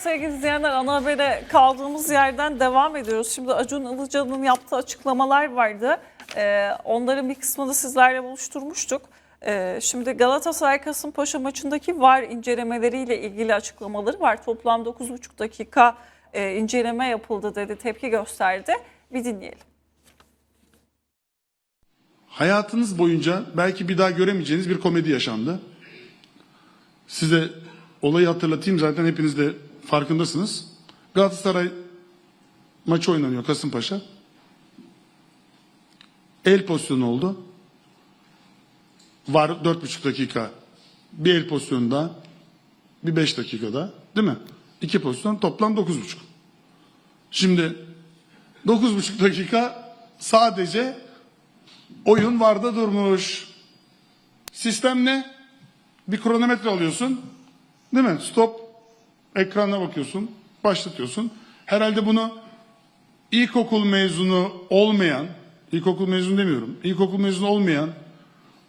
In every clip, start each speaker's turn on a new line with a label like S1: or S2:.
S1: sevgili izleyenler ana habere kaldığımız yerden devam ediyoruz. Şimdi Acun Ilıcalı'nın yaptığı açıklamalar vardı. Ee, onların bir kısmını sizlerle buluşturmuştuk. Ee, şimdi Galatasaray Kasımpaşa maçındaki VAR incelemeleriyle ilgili açıklamaları var. Toplam 9,5 dakika e, inceleme yapıldı dedi, tepki gösterdi. Bir dinleyelim.
S2: Hayatınız boyunca belki bir daha göremeyeceğiniz bir komedi yaşandı. Size olayı hatırlatayım zaten hepiniz de farkındasınız. Galatasaray maçı oynanıyor Kasımpaşa. El pozisyonu oldu. Var 4,5 dakika. Bir el pozisyonunda bir 5 dakikada değil mi? İki pozisyon toplam 9,5. Şimdi 9,5 dakika sadece Oyun varda durmuş. Sistem ne? Bir kronometre alıyorsun. Değil mi? Stop. Ekrana bakıyorsun. Başlatıyorsun. Herhalde bunu ilkokul mezunu olmayan, ilkokul mezunu demiyorum, ilkokul mezunu olmayan,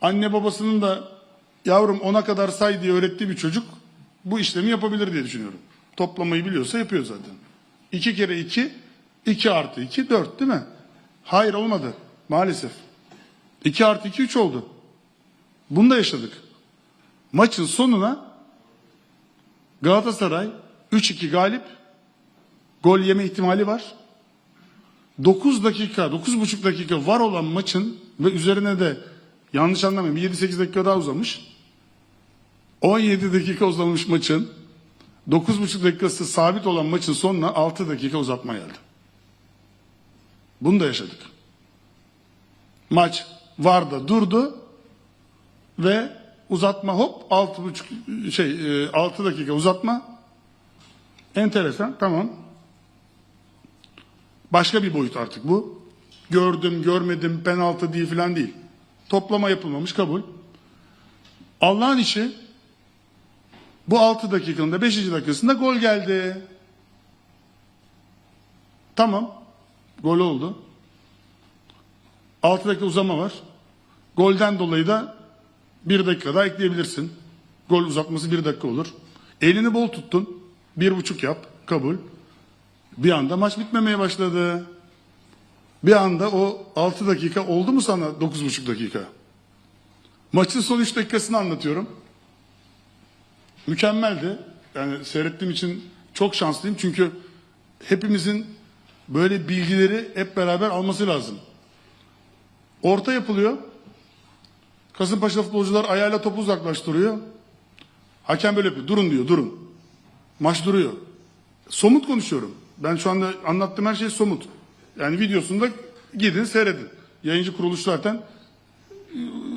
S2: anne babasının da yavrum ona kadar say diye öğrettiği bir çocuk bu işlemi yapabilir diye düşünüyorum. Toplamayı biliyorsa yapıyor zaten. İki kere iki, iki artı iki, dört değil mi? Hayır olmadı maalesef. 2 artı 2 3 oldu. Bunu da yaşadık. Maçın sonuna Galatasaray 3-2 galip. Gol yeme ihtimali var. 9 dakika, 9,5 dakika var olan maçın ve üzerine de yanlış anlamayın 7-8 dakika daha uzamış. 17 dakika uzamış maçın 9,5 dakikası sabit olan maçın sonuna 6 dakika uzatma geldi. Bunu da yaşadık. Maç Varda durdu ve uzatma hop altı buçuk şey e, altı dakika uzatma. Enteresan tamam. Başka bir boyut artık bu. Gördüm görmedim penaltı değil falan değil. Toplama yapılmamış kabul. Allah'ın işi bu 6 dakikanın da 5. dakikasında gol geldi. Tamam. Gol oldu. 6 dakika uzama var. Golden dolayı da 1 dakika daha ekleyebilirsin. Gol uzatması 1 dakika olur. Elini bol tuttun. 1,5 yap. Kabul. Bir anda maç bitmemeye başladı. Bir anda o 6 dakika oldu mu sana 9,5 dakika? Maçın son 3 dakikasını anlatıyorum. Mükemmeldi. Yani seyrettiğim için çok şanslıyım. Çünkü hepimizin böyle bilgileri hep beraber alması lazım. Orta yapılıyor. Kasımpaşa futbolcular ayağıyla topu uzaklaştırıyor. Hakem böyle yapıyor. Durun diyor, durun. Maç duruyor. Somut konuşuyorum. Ben şu anda anlattığım her şey somut. Yani videosunda gidin seyredin. Yayıncı kuruluş zaten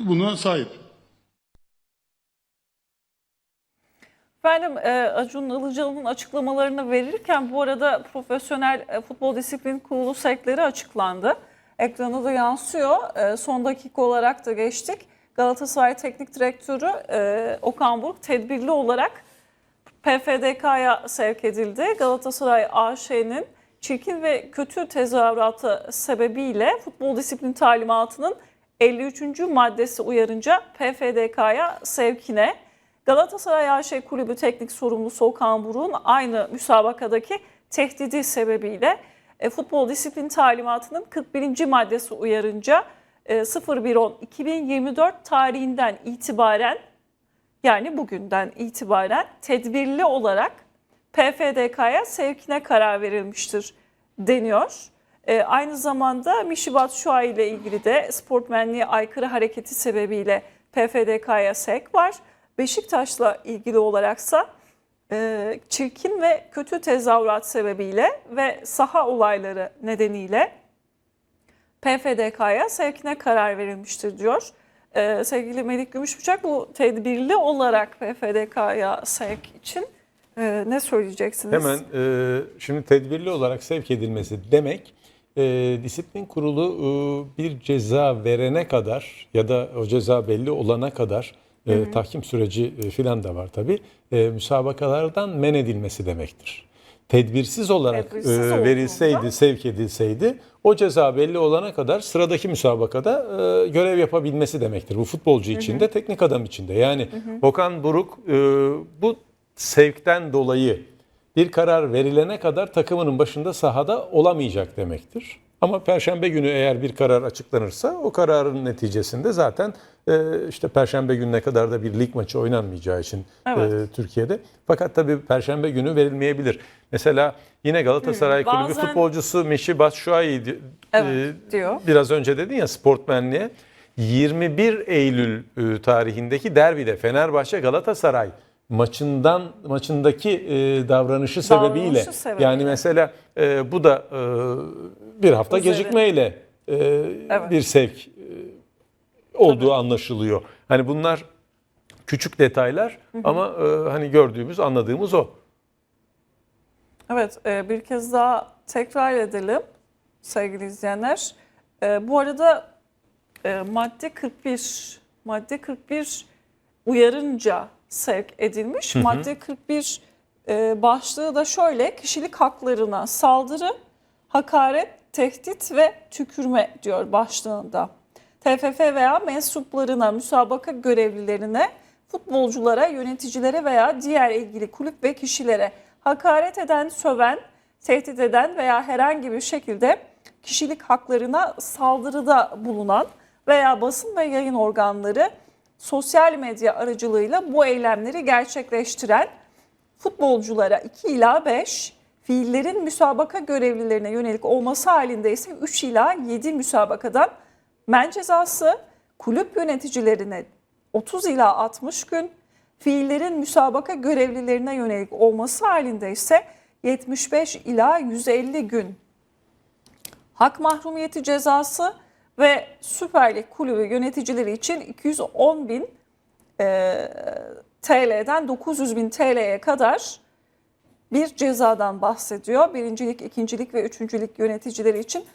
S2: buna sahip.
S1: Efendim e, Acun Ilıcalı'nın açıklamalarını verirken bu arada Profesyonel e, Futbol Disiplin Kurulu sekleri açıklandı. Ekrana da yansıyor. E, son dakika olarak da geçtik. Galatasaray Teknik Direktörü e, Okan Buruk tedbirli olarak PFDK'ya sevk edildi. Galatasaray AŞ'nin çirkin ve kötü tezahüratı sebebiyle futbol disiplin talimatının 53. maddesi uyarınca PFDK'ya sevkine Galatasaray AŞ Kulübü Teknik Sorumlusu Okan Buruk'un aynı müsabakadaki tehdidi sebebiyle e, futbol disiplin talimatının 41. maddesi uyarınca 01.10.2024 tarihinden itibaren yani bugünden itibaren tedbirli olarak PFDK'ya sevkine karar verilmiştir deniyor. E, aynı zamanda Mişibat Şua ile ilgili de sportmenliğe aykırı hareketi sebebiyle PFDK'ya sevk var. Beşiktaş'la ilgili olaraksa e, çirkin ve kötü tezahürat sebebiyle ve saha olayları nedeniyle PFDK'ya sevkine karar verilmiştir diyor. Ee, sevgili Melik Gümüşbıçak bu tedbirli olarak PFDK'ya sevk için e, ne söyleyeceksiniz?
S3: Hemen e, şimdi tedbirli olarak sevk edilmesi demek e, disiplin kurulu e, bir ceza verene kadar ya da o ceza belli olana kadar e, tahkim süreci e, filan da var tabi müsabakalardan men edilmesi demektir. Tedbirsiz olarak
S1: Tedbirsiz
S3: e,
S1: olduğunda-
S3: verilseydi, sevk edilseydi o ceza belli olana kadar sıradaki müsabakada e, görev yapabilmesi demektir. Bu futbolcu için de teknik adam için de. Yani Okan Buruk e, bu sevkten dolayı bir karar verilene kadar takımının başında sahada olamayacak demektir. Ama Perşembe günü eğer bir karar açıklanırsa o kararın neticesinde zaten e, işte Perşembe gününe kadar da bir lig maçı oynanmayacağı için
S1: Evet.
S3: e, Türkiye'de. Fakat tabii Perşembe günü verilmeyebilir. Mesela yine Galatasaray Kulübü
S1: bazen-
S3: futbolcusu Mişi Batshuayi di-
S1: Evet,
S3: e,
S1: diyor.
S3: biraz önce dedin ya sportmenliğe 21 Eylül e, tarihindeki derbide Fenerbahçe Galatasaray maçından maçındaki e, davranışı sebebiyle
S1: sebebiyle.
S3: yani mesela e, bu da e, bir hafta
S1: Üzeri.
S3: gecikmeyle e,
S1: Evet.
S3: bir sevk e, olduğu anlaşılıyor. Hani bunlar küçük detaylar ama e, hani gördüğümüz anladığımız o.
S1: Evet, e, bir kez daha tekrar edelim sevgili izleyenler. E, Bu arada e, madde 41, madde 41 uyarınca sevk edilmiş. Madde 41 e, başlığı da şöyle, kişilik haklarına saldırı, hakaret, tehdit ve tükürme diyor başlığında. TFF veya mensuplarına, müsabaka görevlilerine, futbolculara, yöneticilere veya diğer ilgili kulüp ve kişilere hakaret eden, söven, tehdit eden veya herhangi bir şekilde kişilik haklarına saldırıda bulunan veya basın ve yayın organları sosyal medya aracılığıyla bu eylemleri gerçekleştiren futbolculara 2 ila 5, fiillerin müsabaka görevlilerine yönelik olması halinde ise 3 ila 7 müsabakadan men cezası, kulüp yöneticilerine 30 ila 60 gün, fiillerin müsabaka görevlilerine yönelik olması halinde ise 75 ila 150 gün. Hak mahrumiyeti cezası ve Süper Lig kulübü yöneticileri için 210 bin e, TL'den 900 bin TL'ye kadar bir cezadan bahsediyor. Birincilik, ikincilik ve üçüncülük yöneticileri için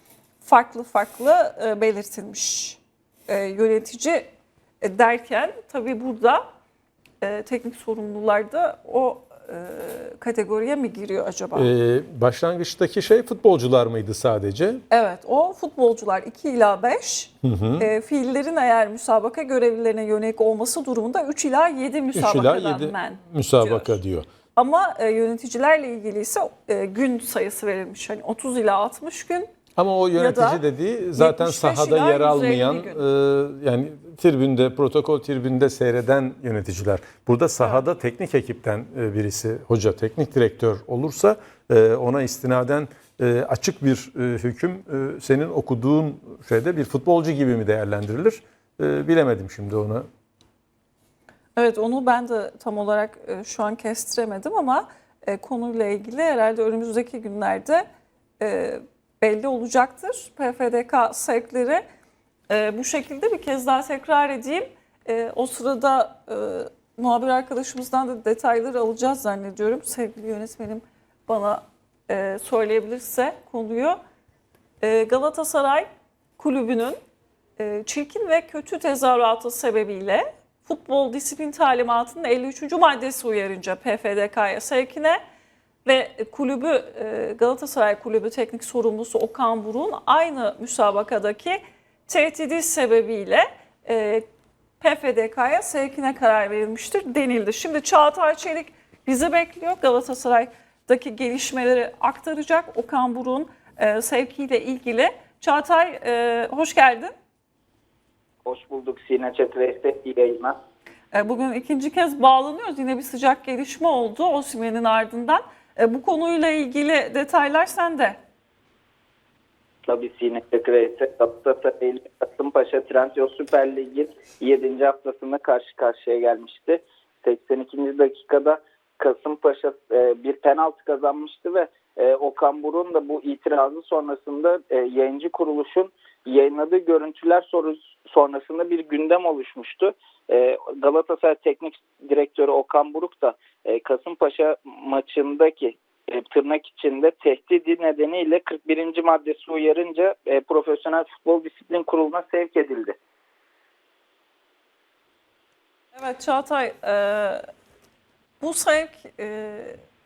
S1: farklı farklı e, belirtilmiş. E, yönetici e, derken tabii burada teknik sorumlular da o kategoriye mi giriyor acaba?
S3: Ee, başlangıçtaki şey futbolcular mıydı sadece?
S1: Evet o futbolcular 2 ila 5 e, fiillerin eğer müsabaka görevlilerine yönelik olması durumunda 3 ila 7
S3: 3 ila
S1: müsabakadan
S3: 7
S1: men
S3: müsabaka
S1: diyor.
S3: diyor.
S1: Ama e, yöneticilerle ilgili ise e, gün sayısı verilmiş. Hani 30 ila 60 gün.
S3: Ama o yönetici dediği zaten
S1: 75
S3: sahada yer
S1: 150
S3: almayan e, yani tribünde protokol tribünde seyreden yöneticiler. Burada sahada teknik ekipten e, birisi hoca teknik direktör olursa e, ona istinaden e, açık bir e, hüküm e, senin okuduğun şeyde bir futbolcu gibi mi değerlendirilir? E, bilemedim şimdi onu.
S1: Evet onu ben de tam olarak e, şu an kestiremedim ama e, konuyla ilgili herhalde önümüzdeki günlerde e, belli olacaktır. PFDK sevkleri bu şekilde bir kez daha tekrar edeyim. O sırada muhabir arkadaşımızdan da detayları alacağız zannediyorum. Sevgili yönetmenim bana söyleyebilirse konuyu. Galatasaray kulübünün çirkin ve kötü tezahüratı sebebiyle futbol disiplin talimatının 53. maddesi uyarınca PFDK'ya sevkine ve kulübü e, Galatasaray Kulübü teknik sorumlusu Okan Buruk'un aynı müsabakadaki tehdidi sebebiyle e, PFDK'ya sevkine karar verilmiştir denildi. Şimdi Çağatay Çelik bizi bekliyor. Galatasaray'daki gelişmeleri aktaracak Okan Buruk'un e, sevkiyle ilgili. Çağatay hoş geldin.
S4: Hoş bulduk Sine Çetreste iyi yayınlar.
S1: E, Bugün ikinci kez bağlanıyoruz. Yine bir sıcak gelişme oldu Osimhen'in ardından. E, Bu konuyla ilgili detaylar sende.
S4: Tabii Sine Çetreste Galatasaray ile Kasımpaşa Trendyol Süper Lig'in 7. haftasında karşı karşıya gelmişti. 82. dakikada Kasımpaşa e, bir penaltı kazanmıştı ve Okan Buruk'un da bu itirazı sonrasında yayıncı kuruluşun yayınladığı görüntüler soru, sonrasında bir gündem oluşmuştu. E, Galatasaray Teknik Direktörü Okan Buruk da e, Kasımpaşa maçındaki e, tırnak içinde tehdidi nedeniyle 41. maddesi uyarınca Profesyonel Futbol Disiplin Kurulu'na sevk edildi.
S1: Evet Çağatay, bu sevk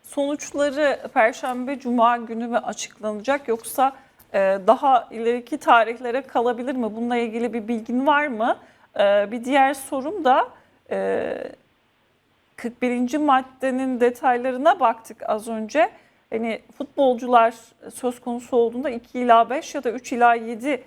S1: sonuçları Perşembe, Cuma günü mü açıklanacak yoksa daha ileriki tarihlere kalabilir mi? Bununla ilgili bir bilgin var mı? E, bir diğer sorum da e, 41. maddenin detaylarına baktık az önce. Hani futbolcular söz konusu olduğunda 2 ila 5 ya da 3 ila 7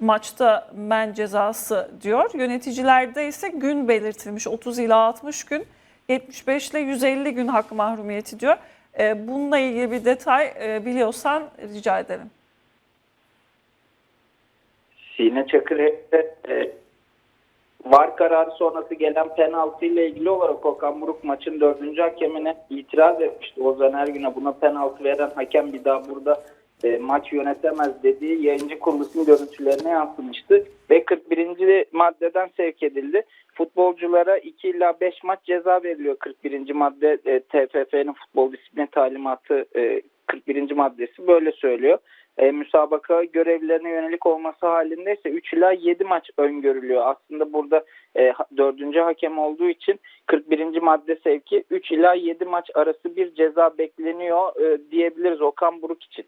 S1: maçta men cezası diyor. Yöneticilerde ise gün belirtilmiş 30 ila 60 gün, 75 ile 150 gün hak mahrumiyeti diyor. Ee, Bununla ilgili bir detay e, biliyorsan rica ederim.
S4: Sine Çakır'e e, var kararı sonrası gelen penaltı ile ilgili olarak Okan Buruk maçın dördüncü hakemine itiraz etmişti. Ozan Ergün'e buna penaltı veren hakem bir daha burada e, maç yönetemez dediği yayıncı kurulusun görüntülerine yansımıştı. Ve 41. maddeden sevk edildi. Futbolculara 2 ila 5 maç ceza veriliyor 41. madde e, TFF'nin futbol disiplin talimatı e, 41. maddesi böyle söylüyor. E, müsabaka görevlerine yönelik olması halinde ise 3 ila 7 maç öngörülüyor. Aslında burada e, ha- dördüncü hakem olduğu için 41. madde sevki 3 ila 7 maç arası bir ceza bekleniyor e, diyebiliriz Okan Buruk için.